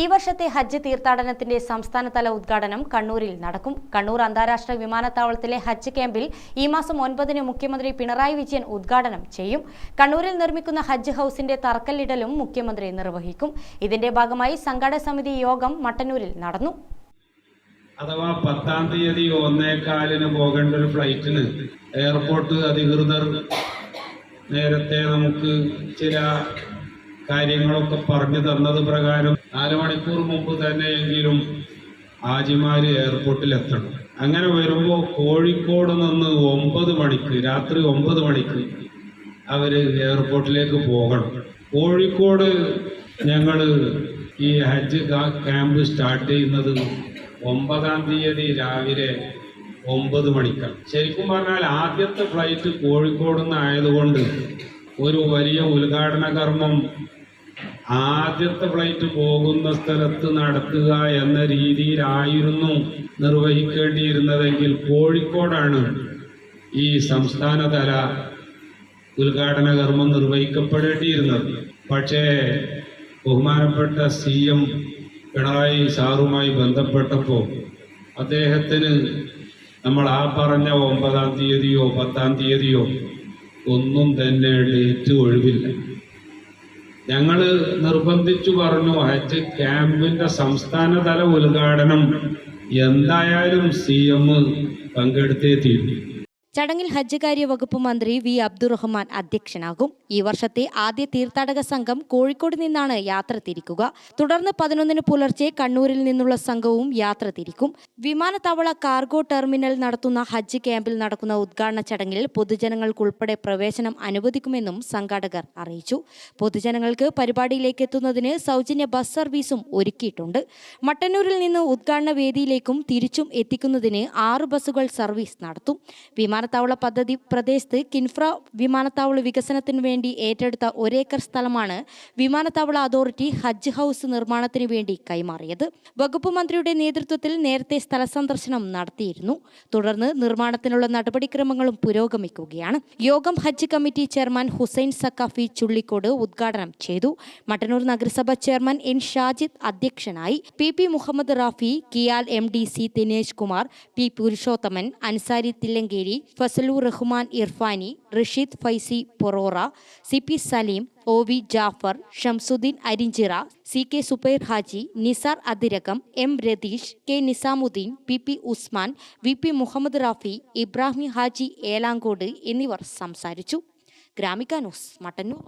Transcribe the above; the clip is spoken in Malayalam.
ഈ വർഷത്തെ ഹജ്ജ് തീർത്ഥാടനത്തിന്റെ സംസ്ഥാനതല ഉദ്ഘാടനം കണ്ണൂരിൽ നടക്കും. കണ്ണൂർ അന്താരാഷ്ട്ര വിമാനത്താവളത്തിലെ ഹജ്ജ് ക്യാമ്പിൽ ഈ മാസം ഒൻപതിന് മുഖ്യമന്ത്രി പിണറായി വിജയൻ ഉദ്ഘാടനം ചെയ്യും. കണ്ണൂരിൽ നിർമ്മിക്കുന്ന ഹജ്ജ് ഹൌസിന്റെ തറക്കല്ലിടലും മുഖ്യമന്ത്രി നിർവഹിക്കും. ഇതിന്റെ ഭാഗമായി സംഘാടക സമിതി യോഗം മട്ടന്നൂരിൽ നടന്നു. അഥവാ പത്താം തീയതി ഒന്നേകാലിന് പോകേണ്ട ഒരു ഫ്ലൈറ്റിന് എയർപോർട്ട് അധികൃതർ നേരത്തെ നമുക്ക് ചില കാര്യങ്ങളൊക്കെ പറഞ്ഞു തന്നത് പ്രകാരം നാല് മണിക്കൂർ മുമ്പ് തന്നെയെങ്കിലും ഹാജിമാര് എയർപോർട്ടിൽ എത്തണം അങ്ങനെ വരുമ്പോൾ കോഴിക്കോട് നിന്ന് ഒമ്പത് മണിക്ക് രാത്രി ഒമ്പത് മണിക്ക് അവർ എയർപോർട്ടിലേക്ക് പോകണം. കോഴിക്കോട് ഞങ്ങൾ ഈ ഹജ്ജ് ക്യാമ്പ് സ്റ്റാർട്ട് ചെയ്യുന്നത് ഒമ്പതാം തീയതി രാവിലെ ഒമ്പത് മണിക്കാണ്. ശരിക്കും പറഞ്ഞാൽ ആദ്യത്തെ ഫ്ലൈറ്റ് കോഴിക്കോട് നിന്ന് ആയതുകൊണ്ട് ഒരു വലിയ ഉദ്ഘാടന കർമ്മം ആദ്യത്തെ ഫ്ലൈറ്റ് പോകുന്ന സ്ഥലത്ത് നടത്തുക എന്ന രീതിയിലായിരുന്നു നിർവഹിക്കേണ്ടിയിരുന്നതെങ്കിൽ കോഴിക്കോടാണ് ഈ സംസ്ഥാനതല ഉദ്ഘാടന കർമ്മം നിർവഹിക്കപ്പെടേണ്ടിയിരുന്നത്. പക്ഷേ ബഹുമാനപ്പെട്ട സി എം പിണറായി സാറുമായി ബന്ധപ്പെട്ടപ്പോൾ അദ്ദേഹത്തിന് നമ്മൾ ആ പറഞ്ഞ ഒമ്പതാം തീയതിയോ പത്താം തീയതിയോ ഒന്നും തന്നെ ഡേറ്റ് ഒഴിവില്ല. ഞങ്ങൾ നിർബന്ധിച്ചു പറഞ്ഞു ഹജ്ജ് ക്യാമ്പിന്റെ സംസ്ഥാനതല ഉദ്ഘാടനം എന്തായാലും സി എം പങ്കെടുത്തേ തീരും. ചടങ്ങിൽ ഹജ്ജ് കാര്യ വകുപ്പ് മന്ത്രി വി. അബ്ദുറഹ്മാൻ അധ്യക്ഷനാകും. ഈ വർഷത്തെ ആദ്യ തീർത്ഥാടക സംഘം കോഴിക്കോട് നിന്നാണ് യാത്ര തിരിക്കുക. തുടർന്ന് പതിനൊന്നിന് പുലർച്ചെ കണ്ണൂരിൽ നിന്നുള്ള സംഘവും യാത്ര തിരിക്കും. വിമാനത്താവള കാർഗോ ടെർമിനൽ നടത്തുന്ന ഹജ്ജ് ക്യാമ്പിൽ നടക്കുന്ന ഉദ്ഘാടന ചടങ്ങിൽ പൊതുജനങ്ങൾക്കുൾപ്പെടെ പ്രവേശനം അനുവദിക്കുമെന്നും സംഘാടകർ അറിയിച്ചു. പൊതുജനങ്ങൾക്ക് പരിപാടിയിലേക്ക് എത്തുന്നതിന് സൗജന്യ ബസ് സർവീസും ഒരുക്കിയിട്ടുണ്ട്. മട്ടന്നൂരിൽ നിന്ന് ഉദ്ഘാടന വേദിയിലേക്കും തിരിച്ചും എത്തിക്കുന്നതിന് ആറ് ബസ്സുകൾ സർവീസ് നടത്തും. വിമാനത്താവള പദ്ധതി പ്രദേശത്ത് കിൻഫ്ര വിമാനത്താവള വികസനത്തിന് വേണ്ടി ഏറ്റെടുത്ത ഒരേക്കർ സ്ഥലമാണ് വിമാനത്താവള അതോറിറ്റി ഹജ്ജ് ഹൗസ് നിർമ്മാണത്തിന് വേണ്ടി കൈമാറിയത്. വകുപ്പ് മന്ത്രിയുടെ നേതൃത്വത്തിൽ നേരത്തെ സ്ഥല സന്ദർശനം നടത്തിയിരുന്നു. തുടർന്ന് നിർമ്മാണത്തിനുള്ള നടപടിക്രമങ്ങളും പുരോഗമിക്കുകയാണ്. യോഗം ഹജ്ജ് കമ്മിറ്റി ചെയർമാൻ ഹുസൈൻ സക്കാഫി ചുള്ളിക്കോട് ഉദ്ഘാടനം ചെയ്തു. മട്ടന്നൂർ നഗരസഭ ചെയർമാൻ എൻ ഷാജിദ് അധ്യക്ഷനായി. P P Muhammad Rafi Kial M D C Dinesh Kumar P Purushothaman Ansari Thillankeri Fazalu Rahman Irfani Rasheed Faizy Porora C P Saleem O V Jafar Shamsuddin Arinchira C K Zubair Haji Nisar Athirakam M Ratheesh K Nizamuddin P P Usman V P Muhammad Rafi Ibrahim Haji Elankode എന്നിവർ സംസാരിച്ചു. ഗ്രാമിക ന്യൂസ് മട്ടന്നൂർ.